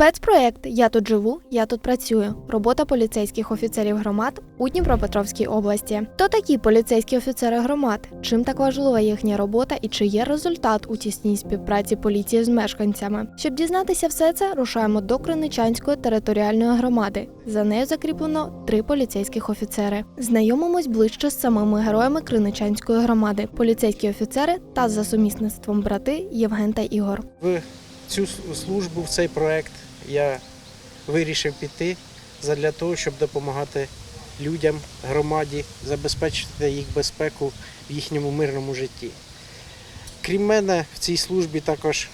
Спецпроєкт Я тут живу, я тут працюю. Робота поліцейських офіцерів громад у Дніпропетровській області. Хто такі поліцейські офіцери громад? Чим так важлива їхня робота і чи є результат у тісній співпраці поліції з мешканцями? Щоб дізнатися все це, рушаємо до Криничанської територіальної громади. За нею закріплено три поліцейських офіцери. Знайомимось ближче з самими героями Криничанської громади, поліцейські офіцери та за сумісництвом брати Євген та Ігор. В цю службу, в цей проект я вирішив піти задля того, щоб допомагати людям, громаді, забезпечити їх безпеку в їхньому мирному житті. Крім мене, в цій службі також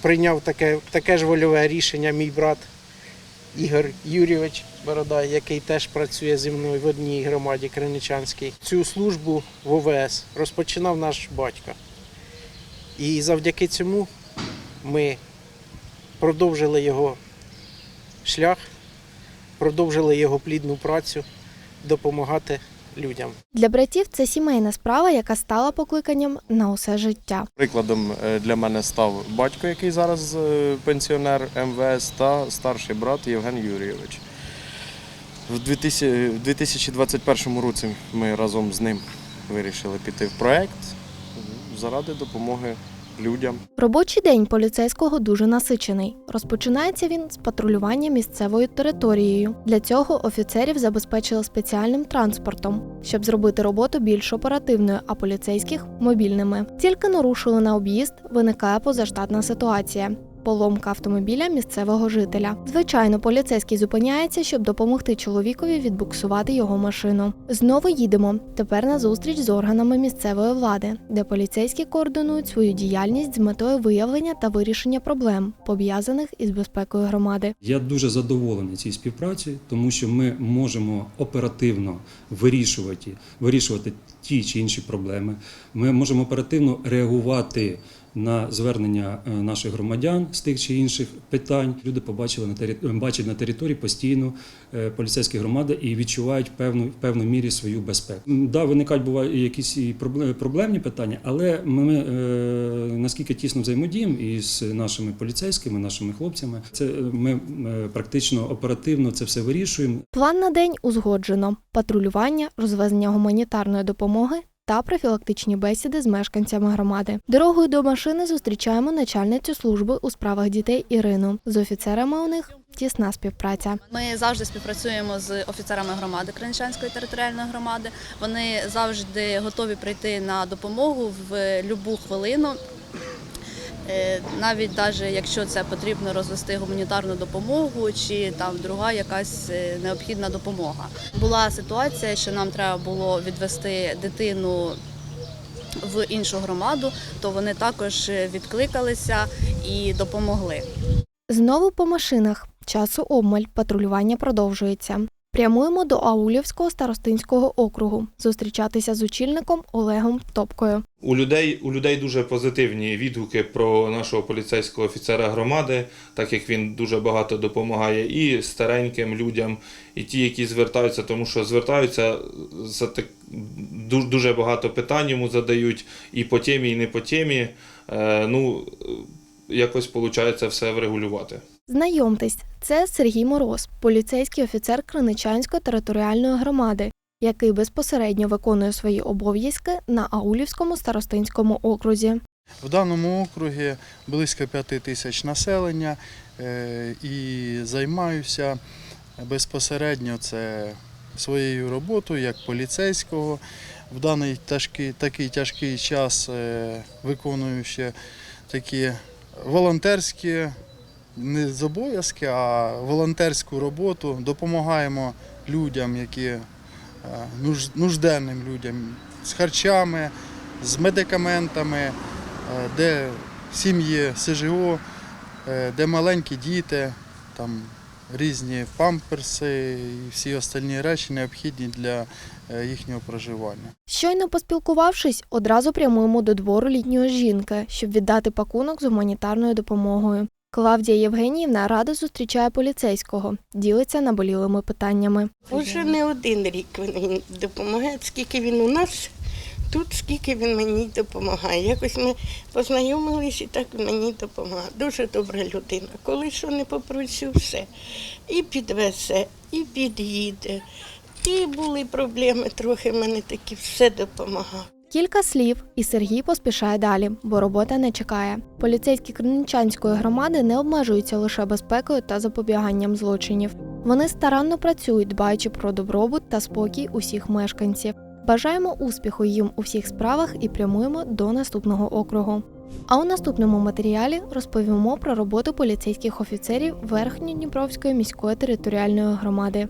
прийняв таке, таке ж вольове рішення мій брат Ігор Юрійович Бородай, який теж працює зі мною в одній громаді Криничанській. Цю службу в ОВС розпочинав наш батько. І завдяки цьому ми продовжили його шлях, продовжили його плідну працю допомагати людям. Для братів це сімейна справа, яка стала покликанням на усе життя. Прикладом е, для мене став батько, який зараз е, пенсіонер МВС, та старший брат Євген Юрійович. В 2000 в 2021 році ми разом з ним вирішили піти в проект заради допомоги людям. Робочий день поліцейського дуже насичений. Розпочинається він з патрулювання місцевою територією. Для цього офіцерів забезпечили спеціальним транспортом, щоб зробити роботу більш оперативною, а поліцейських мобільними. Тільки нарушили на об'їзд, виникає позаштатна ситуація. Поломка автомобіля місцевого жителя. Звичайно, поліцейський зупиняється, щоб допомогти чоловікові відбуксувати його машину. Знову їдемо. Тепер на зустріч з органами місцевої влади, де поліцейські координують свою діяльність з метою виявлення та вирішення проблем, пов'язаних із безпекою громади. Я дуже задоволений цій співпраці, тому що ми можемо оперативно вирішувати, вирішувати ті чи інші проблеми. Ми можемо оперативно реагувати на звернення е, наших громадян з тих чи інших питань. Люди побачили на тері- бачать на території постійно е, поліцейські громади і відчувають певну в певній мірі свою безпеку. Да, виникають бувають якісь і пробле- проблемні питання, але ми е, наскільки тісно взаємодіємо із нашими поліцейськими, нашими хлопцями, це е, ми е, практично оперативно це все вирішуємо. План на день узгоджено: патрулювання, розвезення гуманітарної допомоги. Та профілактичні бесіди з мешканцями громади. Дорогою до машини зустрічаємо начальницю служби у справах дітей Ірину. З офіцерами у них тісна співпраця. Ми завжди співпрацюємо з офіцерами громади Кринчанської територіальної громади. Вони завжди готові прийти на допомогу в будь-яку хвилину. Е, Навіть даже якщо це потрібно розвести гуманітарну допомогу чи там друга якась е, необхідна допомога. Була ситуація, що нам треба було відвести дитину в іншу громаду, то вони також е, відкликалися і допомогли. Знову по машинах. Часу обмаль, патрулювання продовжується. Прямуємо до Аулівського старостинського округу зустрічатися з очільником Олегом Топкою. У людей, у людей дуже позитивні відгуки про нашого поліцейського офіцера громади, так як він дуже багато допомагає і стареньким людям, і ті, які звертаються, тому що звертаються за так дуже багато питань йому задають і по темі, і не по темі. Е, ну, якось виходить все врегулювати. Знайомтесь, це Сергій Мороз, поліцейський офіцер Криничанської територіальної громади, який безпосередньо виконує свої обов'язки на Аулівському старостинському окрузі. В даному округі близько 5 тисяч населення е, і займаюся безпосередньо це своєю роботою як поліцейського. В даний тяжкий, такий тяжкий час е, виконую ще такі волонтерські не з обов'язки, а волонтерську роботу. Допомагаємо людям, які е, нужденним людям з харчами, з медикаментами, е, де сім'ї СЖО, е, де маленькі діти, там різні памперси і всі остальні речі необхідні для їхнього проживання. Щойно поспілкувавшись, одразу прямуємо до двору літньої жінки, щоб віддати пакунок з гуманітарною допомогою. Клавдія Євгеніївна радо зустрічає поліцейського, ділиться наболілими питаннями. Уже не один рік він допомагає, скільки він у нас, тут скільки він мені допомагає. Якось ми познайомились і так мені допомагає. Дуже добра людина. Коли що не попросю, все. І підвезе, і під'їде. І були проблеми трохи мене такі, все допомагав. Кілька слів, і Сергій поспішає далі, бо робота не чекає. Поліцейські Кременчанської громади не обмежуються лише безпекою та запобіганням злочинів. Вони старанно працюють, дбаючи про добробут та спокій усіх мешканців. Бажаємо успіху їм у всіх справах і прямуємо до наступного округу. А у наступному матеріалі розповімо про роботу поліцейських офіцерів Верхньодніпровської міської територіальної громади.